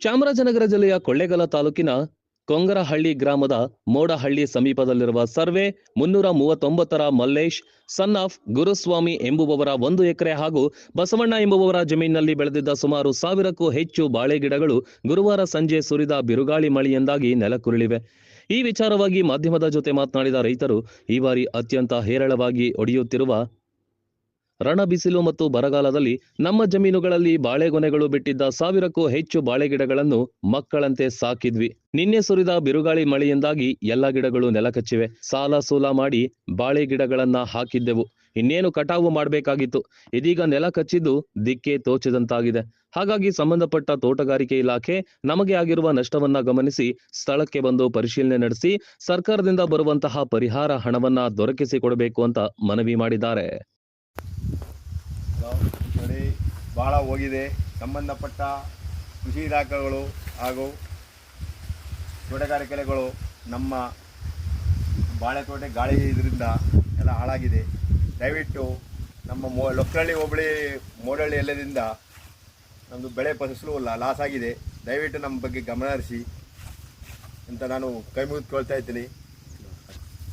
ಚಾಮರಾಜನಗರ ಜಿಲ್ಲೆಯ ಕೊಳ್ಳೇಗಾಲ ತಾಲೂಕಿನ ಕೊಂಗರಹಳ್ಳಿ ಗ್ರಾಮದ ಮೋಡಹಳ್ಳಿ ಸಮೀಪದಲ್ಲಿರುವ ಸರ್ವೆ ಮುನ್ನೂರ ಮೂವತ್ತೊಂಬತ್ತರ ಮಲ್ಲೇಶ್ ಸನ್ ಆಫ್ ಗುರುಸ್ವಾಮಿ ಎಂಬುವವರ ಒಂದು ಎಕರೆ ಹಾಗೂ ಬಸವಣ್ಣ ಎಂಬುವವರ ಜಮೀನಿನಲ್ಲಿ ಬೆಳೆದಿದ್ದ ಸುಮಾರು ಸಾವಿರಕ್ಕೂ ಹೆಚ್ಚು ಬಾಳೆ ಗಿಡಗಳು ಗುರುವಾರ ಸಂಜೆ ಸುರಿದ ಬಿರುಗಾಳಿ ಮಳೆಯಿಂದಾಗಿ ನೆಲಕ್ಕುರುಳಿವೆ. ಈ ವಿಚಾರವಾಗಿ ಮಾಧ್ಯಮದ ಜೊತೆ ಮಾತನಾಡಿದ ರೈತರು, ಈ ಬಾರಿ ಅತ್ಯಂತ ಹೇರಳವಾಗಿ ಒಡೆಯುತ್ತಿರುವ ರಣ ಬಿಸಿಲು ಮತ್ತು ಬರಗಾಲದಲ್ಲಿ ನಮ್ಮ ಜಮೀನುಗಳಲ್ಲಿ ಬಾಳೆಗೊನೆಗಳು ಬಿಟ್ಟಿದ್ದ ಸಾವಿರಕ್ಕೂ ಹೆಚ್ಚು ಬಾಳೆ ಗಿಡಗಳನ್ನು ಮಕ್ಕಳಂತೆ ಸಾಕಿದ್ವಿ. ನಿನ್ನೆ ಸುರಿದ ಬಿರುಗಾಳಿ ಮಳೆಯಿಂದಾಗಿ ಎಲ್ಲ ಗಿಡಗಳು ನೆಲಕಚ್ಚಿವೆ. ಸಾಲ ಸೂಲ ಮಾಡಿ ಬಾಳೆ ಗಿಡಗಳನ್ನ ಹಾಕಿದ್ದೆವು. ಇನ್ನೇನು ಕಟಾವು ಮಾಡಬೇಕಾಗಿತ್ತು. ಇದೀಗ ನೆಲ ಕಚ್ಚಿದ್ದು ದಿಕ್ಕೆ ತೋಚದಂತಾಗಿದೆ. ಹಾಗಾಗಿ ಸಂಬಂಧಪಟ್ಟ ತೋಟಗಾರಿಕೆ ಇಲಾಖೆ ನಮಗೆ ಆಗಿರುವ ನಷ್ಟವನ್ನ ಗಮನಿಸಿ ಸ್ಥಳಕ್ಕೆ ಬಂದು ಪರಿಶೀಲನೆ ನಡೆಸಿ ಸರ್ಕಾರದಿಂದ ಬರುವಂತಹ ಪರಿಹಾರ ಹಣವನ್ನ ದೊರಕಿಸಿಕೊಡಬೇಕು ಅಂತ ಮನವಿ ಮಾಡಿದ್ದಾರೆ. ನೋಡಿ ಭಾಳ ಹೋಗಿದೆ. ಸಂಬಂಧಪಟ್ಟ ಕೃಷಿ ಇಲಾಖೆಗಳು ಹಾಗೂ ತೋಟಗಾರಿಕೆಗಳು ನಮ್ಮ ಬಾಳೆ ತೋಟ ಗಾಳಿ ಇದರಿಂದ ಎಲ್ಲ ಹಾಳಾಗಿದೆ. ದಯವಿಟ್ಟು ನಮ್ಮ ಮೋ ಲೊಕ್ಕಳ್ಳಿ ಹೋಬಳಿ ಮೋಡಳ್ಳಿ ಎಲ್ಲದಿಂದ ನಮ್ಮದು ಬೆಳೆ ಫಸಲು ಲಾಸ್ ಆಗಿದೆ. ದಯವಿಟ್ಟು ನಮ್ಮ ಬಗ್ಗೆ ಗಮನ ಹರಿಸಿ ಅಂತ ನಾನು ಕೈ ಮುಗಿದುಕೊಳ್ತಾ ಇದ್ದೀನಿ.